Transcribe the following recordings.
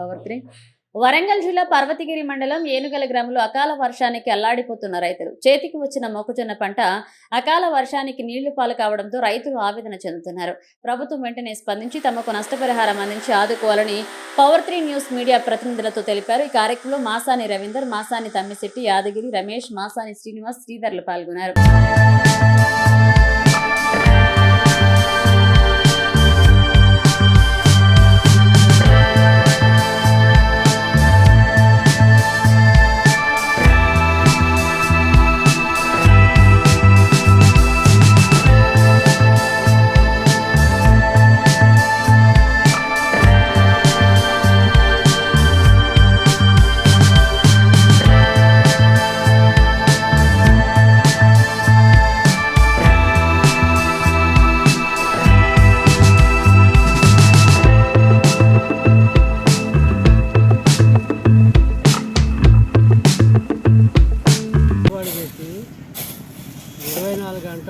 Power three Warangal జిల్లా పర్వతగిరి మండలం ఏనుగల గ్రామంలో అకాల వర్షానికి అల్లాడిపోతున్న రైతులు. చేతికి వచ్చిన మొక్కజొన్న పంట అకాల వర్షానికి నీళ్ళు పాలు కావడంతో రైతులు ఆవేదన చెందుతున్నారు. ప్రభుత్వం వెంటనే స్పందించి తమకు నష్టపరిహారం అందించి ఆదుకోవాలని పవర్ త్రీ న్యూస్ మీడియా ప్రతినిధులతో తెలిపారు. ఈ కార్యక్రమంలో మాసాని రవీందర్ మాసాని తమ్మిశెట్టి యాదగిరి రమేష్ మాసాని శ్రీనివాస్ శ్రీధర్లు పాల్గొన్నారు.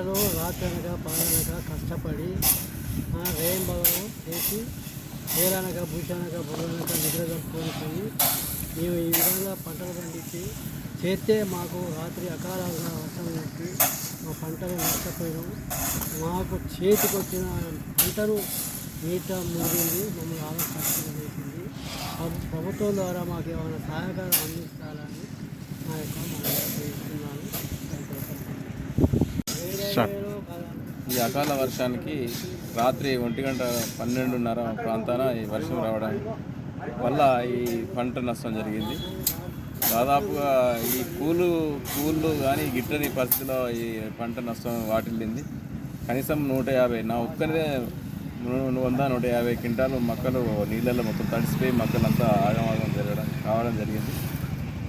అందరూ రాత్రనగా రాత్రి కష్టపడి పగలనక కష్టపడి రేయింబగలు చేసి వేలనగా భూషణక బుర్రనక నిద్ర జరుపుకొని పోయి మేము ఈ విధంగా పంటలు పండించి చేస్తే మాకు రాత్రి అకాలంగా వర్షం పెట్టి మా పంటలు నష్టపోయినాం. మాకు చేతికి వచ్చిన పంటను నీట ముగింది మమ్మల్ని ఆలోచన చేసింది. ప్రభుత్వం ద్వారా మాకు ఏమైనా సహాయకారం అందిస్తారని నా యొక్క అకాల వర్షానికి రాత్రి ఒంటి గంట పన్నెండున్నర ప్రాంతాన ఈ వర్షం రావడం వల్ల ఈ పంట నష్టం జరిగింది. దాదాపుగా ఈ కూలు కూళ్ళు కానీ గిట్టని పరిస్థితిలో ఈ పంట నష్టం వాటిల్లింది. కనీసం నూట యాభై నా ఒక్కరిదే వంద నూట యాభై క్వింటాలు మొక్కలు నీళ్ళల్లో మొత్తం తడిసిపోయి మొక్కలంతా ఆగమాగం జరగడం కావడం జరిగింది.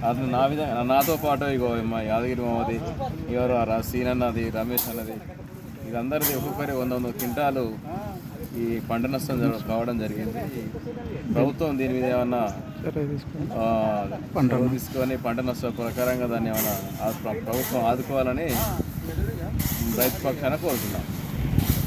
అతను నా విధంగా నాతో పాటు ఇగో మా యాదగిరి మామది ఎవరు? ఆ సీన్ అన్నది రమేష్ అన్నది వీళ్ళందరిది ఒక్కొక్కరి వంద వంద క్వింటాలు ఈ పంట నష్టం కావడం జరిగింది. ప్రభుత్వం దీని మీద ఏమన్నా చొరవ తీసుకొని పంట నష్టం ప్రకారంగా దాన్ని ఏమైనా ప్రభుత్వం ఆదుకోవాలని రైతు పక్షాన కోరుతున్నాం.